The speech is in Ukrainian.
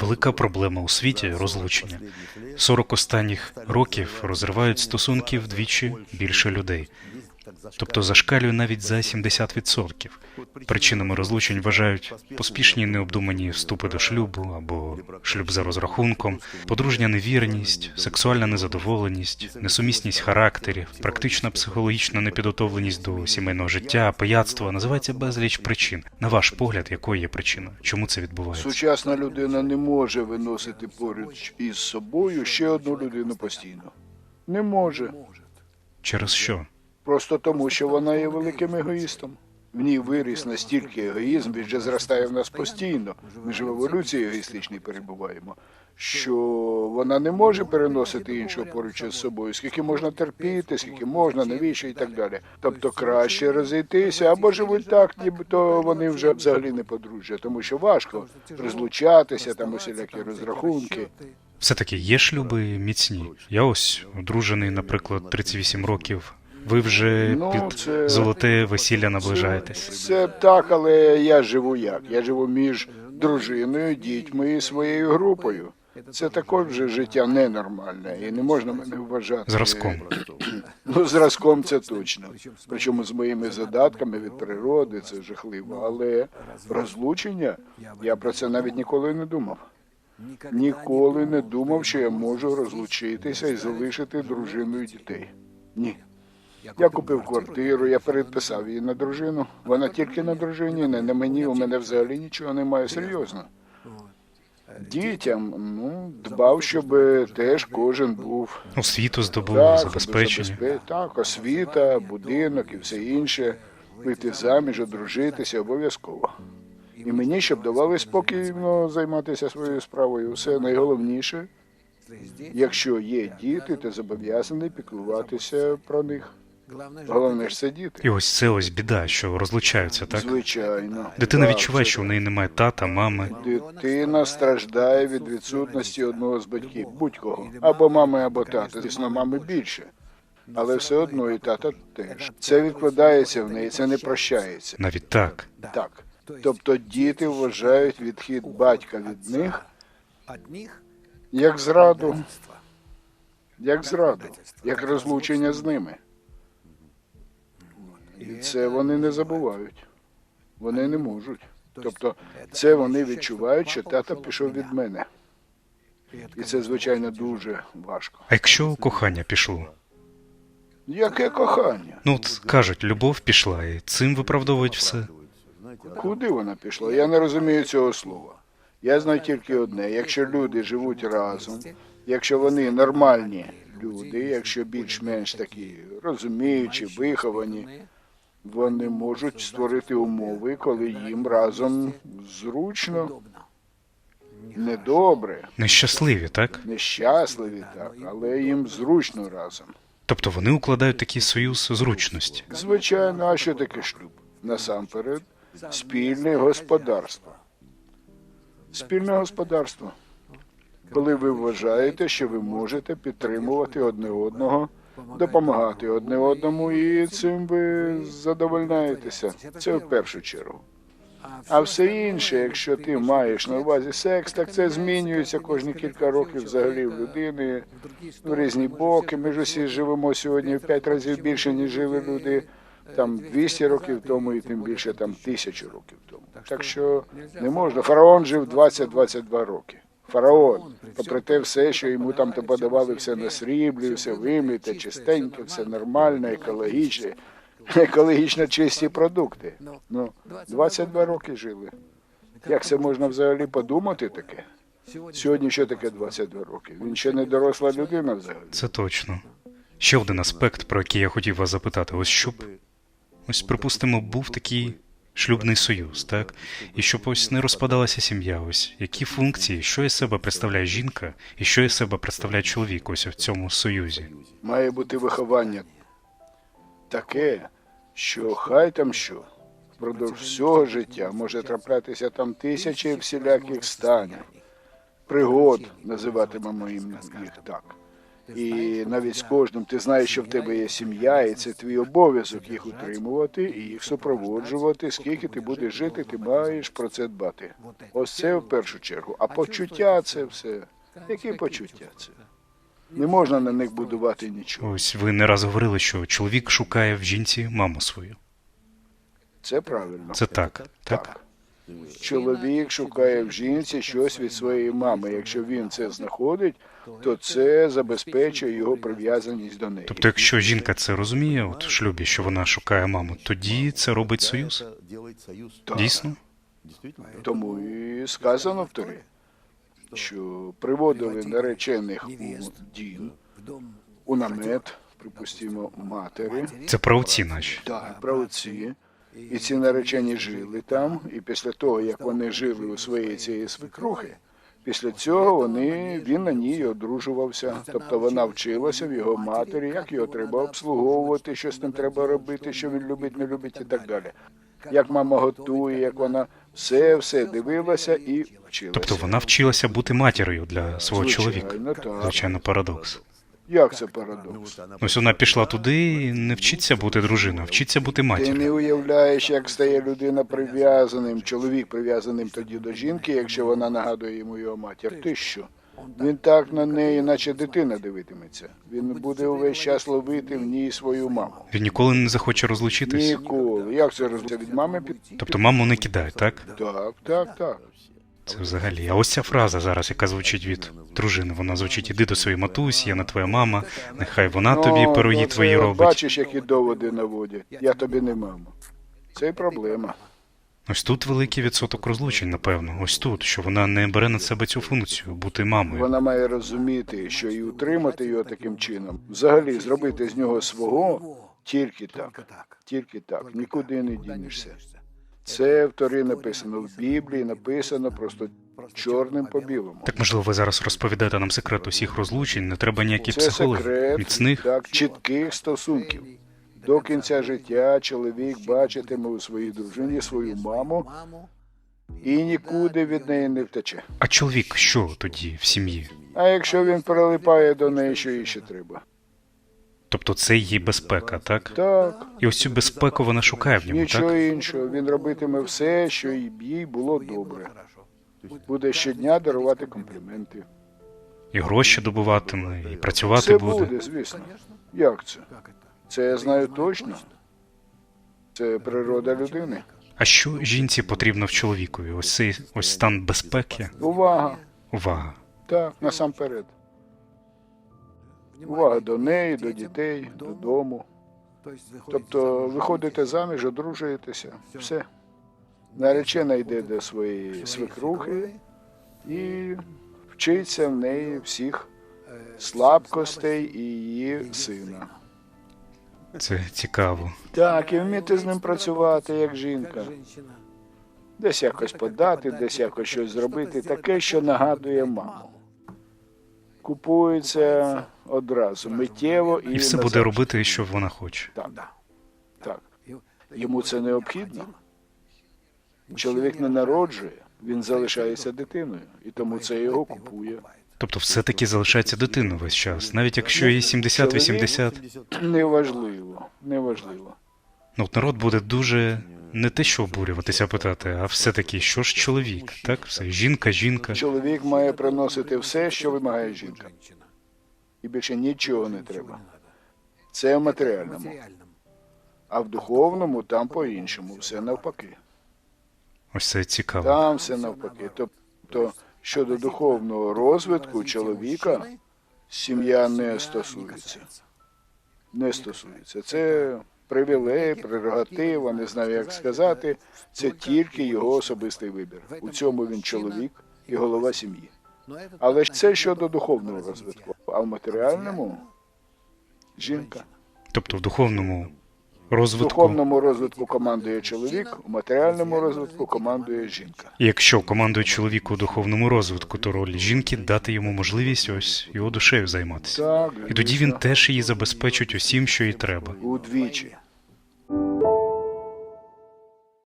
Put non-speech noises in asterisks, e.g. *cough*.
Велика проблема у світі розлучення. 40 останніх років розривають стосунки вдвічі більше людей. Тобто зашкалює навіть за 70%. Причинами розлучень вважають поспішні необдумані вступи до шлюбу або шлюб за розрахунком, подружня невірність, сексуальна незадоволеність, несумісність характерів, практична психологічна непідготовленість до сімейного життя, пияцтво називається безліч причин. На ваш погляд, якою є причина? Чому це відбувається? Сучасна людина не може виносити поруч із собою ще одну людину постійно. Не може. Через що? Просто тому, що вона є великим егоїстом. В ній виріс настільки егоїзм, він же зростає в нас постійно. Ми ж в еволюції егоїстичній перебуваємо. Що вона не може переносити іншого поруч із собою, скільки можна терпіти, скільки можна, навіщо і так далі. Тобто краще розійтися або живуть так, нібито вони вже взагалі не подружжя, тому що важко розлучатися, там усілякі розрахунки. Все-таки є шлюби міцні. Я ось одружений, наприклад, 38 років. Ви вже Ну, під це- золоте весілля наближаєтесь. Це так, але я живу як? Я живу між дружиною, дітьми і своєю групою. Це також вже життя ненормальне, і не можна мене вважати Зразком. *clears throat* Ну, зразком це точно. Причому з моїми задатками від природи це жахливо. Але розлучення я про це навіть ніколи не думав. Ніколи не думав, що я можу розлучитися і залишити дружину і дітей. Ні. Я купив квартиру, я передписав її на дружину. Вона тільки на дружині, не на мені. У мене взагалі нічого немає серйозно. Дітям ну, дбав, щоб теж кожен був Освіту здобув, так, забезпечення. забезпе- Так, освіта, будинок і все інше. Вийти заміж, одружитися обов'язково. І мені, щоб давали спокійно займатися своєю справою. Все найголовніше, якщо є діти, ти зобов'язаний піклуватися про них. Головне ж це діти. І ось це ось біда, що розлучаються, так? Звичайно. Дитина Так, відчуває, що в неї немає тата, мами. Дитина страждає від відсутності одного з батьків, будь-кого. Або мами, або тата. Звісно, мами більше. Але все одно і тата теж. Це відкладається в неї, це не прощається. Навіть так. Так. Тобто діти вважають відхід батька від них як зраду, як зраду, як розлучення з ними. І це вони не забувають. Вони не можуть. Тобто, це вони відчувають, що тата пішов від мене. І це, звичайно, дуже важко. А якщо кохання пішло? Яке кохання? Ну от кажуть, любов пішла, і цим виправдовують все. Куди вона пішла? Я не розумію цього слова. Я знаю тільки одне: якщо люди живуть разом, якщо вони нормальні люди, якщо більш-менш такі розуміючі, виховані, вони можуть створити умови, коли їм разом зручно, недобре, Нещасливі, так? нещасливі, так, але їм зручно разом. Тобто вони укладають такий союз зручності. Звичайно, а що таке шлюб? Насамперед, спільне господарство. Спільне господарство. Коли ви вважаєте, що ви можете підтримувати одне одного, допомагати одне одному, і цим ви задовольняєтеся. Це в першу чергу. А все інше, якщо ти маєш на увазі секс, так це змінюється кожні кілька років взагалі в людини в різні боки. Ми ж усі живемо сьогодні в п'ять разів більше, ніж жили люди там 200 років тому, і тим більше там тисячу років тому. Так що не можна. Фараон жив 20-22 роки. Фараон, попри те все, що йому там то подавали все на сріблі, все вимите, чистеньке, все нормально, екологічне, *laughs* екологічно чисті продукти. Ну, 22 роки жили. Як це можна взагалі подумати таке? Сьогодні що таке 22 роки? Він ще не доросла людина взагалі. Це точно. Ще один аспект, про який я хотів вас запитати. Ось щоб, ось припустимо, був такий шлюбний союз, так? І щоб ось не розпадалася сім'я, ось які функції, що із себе представляє жінка, і що із себе представляє чоловік ось в цьому союзі. Має бути виховання таке, що хай там що. Впродовж всього життя може траплятися там тисячі всіляких станів, пригод, називатимемо їм їх так. І навіть з кожним ти знаєш, що в тебе є сім'я, і це твій обов'язок їх утримувати і їх супроводжувати. Скільки ти будеш жити, ти маєш про це дбати. Ось це в першу чергу. А почуття це все. Які почуття це? Не можна на них будувати нічого. Ось ви не раз говорили, що чоловік шукає в жінці маму свою. Це правильно. Це так, так? Так. Чоловік шукає в жінці щось від своєї мами. Якщо він це знаходить, то це забезпечує його прив'язаність до неї. Тобто, якщо жінка це розуміє, от в шлюбі, що вона шукає маму, тоді це робить союз. Так. Дійсно? Тому і сказано в Торі, що приводили наречених у дім, у намет, припустимо, матері, Це правоці наші. так, правоці. І ці наречені жили там, і після того, як вони жили у своєї цієї свекрухи, після цього вони, він на ній одружувався. Тобто вона вчилася в його матері, як його треба обслуговувати, що з ним треба робити, що він любить, не любить і так далі. Як мама готує, як вона все, все дивилася і вчилася. Тобто вона вчилася бути матір'ю для свого чоловіка. Звичайно, парадокс. Як це парадокс? Ось вона пішла туди і не вчиться бути дружиною, вчиться бути Ти не уявляєш, як стає людина прив'язаним, чоловік прив'язаним тоді до жінки, якщо вона нагадує йому його матір. Ти що? Він так на неї, наче дитина дивитиметься. Він буде увесь час ловити в ній свою маму. Він ніколи не захоче розлучитись. Ніколи. Як це розуміти від мами під Тобто маму не кидають, так? так, так, так. Це взагалі. А ось ця фраза зараз, яка звучить від дружини, вона звучить іди до своєї матусі, я не твоя мама, нехай вона тобі Ну, пирої ну, це твої робить. Бачиш, які доводи наводять. Я тобі не мама. Це й проблема. Ось тут великий відсоток розлучень, напевно. Ось тут, що вона не бере на себе цю функцію бути мамою. Вона має розуміти, що і утримати його таким чином, взагалі зробити з нього свого тільки так. Тільки так. Нікуди не дінешся. Це в Торі написано в Біблії, написано просто чорним по білому. Так можливо, ви зараз розповідаєте нам секрет усіх розлучень, не треба ніяких Це секрет міцних. так, чітких стосунків. До кінця життя чоловік бачитиме у своїй дружині свою маму і нікуди від неї не втече. А чоловік що тоді в сім'ї? А якщо він прилипає до неї, що їй ще треба? Тобто це її безпека, так? Так, І ось цю безпеку вона шукає в ньому, нічого так? іншого. Він робитиме все, що їй було добре. Буде щодня дарувати компліменти. І гроші добуватиме, і працювати Це буде. буде, звісно. Як це? Це я знаю точно. Це природа людини. А що жінці потрібно в чоловікові? Ось цей ось стан безпеки, Увага. увага. Так, насамперед. Увага до неї, до дітей, додому. Тобто виходите заміж, одружуєтеся. Все. Наречена йде до своєї свекрухи і вчиться в неї всіх слабкостей і її сина. Це цікаво. Так, і вміти з ним працювати як жінка. Десь якось подати, десь якось щось зробити, таке, що нагадує маму. Купується одразу, миттєво і, І все буде робити, що вона хоче. Так, так. Йому це необхідно. Чоловік не народжує, він залишається дитиною, і тому це його купує. Тобто все-таки залишається дитиною весь час, навіть якщо їй 70-80. Неважливо, неважливо. Ну, от народ буде дуже не те, що обурюватися, питати, а все-таки, що ж чоловік, так? Все, жінка, жінка. Чоловік має приносити все, що вимагає жінка. І більше нічого не треба. Це в матеріальному. А в духовному там по-іншому, все навпаки. Ось це цікаво. Там все навпаки. Тобто, щодо духовного розвитку чоловіка, сім'я не стосується. Не стосується. Це привілей, прерогатива, не знаю, як сказати. Це тільки його особистий вибір. У цьому він чоловік і голова сім'ї. Але ж це щодо духовного розвитку. А в матеріальному жінка. Тобто в духовному В розвитку. духовному розвитку командує чоловік, у матеріальному розвитку командує жінка. І якщо командує чоловіку у духовному розвитку, то роль жінки дати йому можливість ось його душею займатися. Так, І тоді він теж її забезпечить усім, що їй треба. удвічі.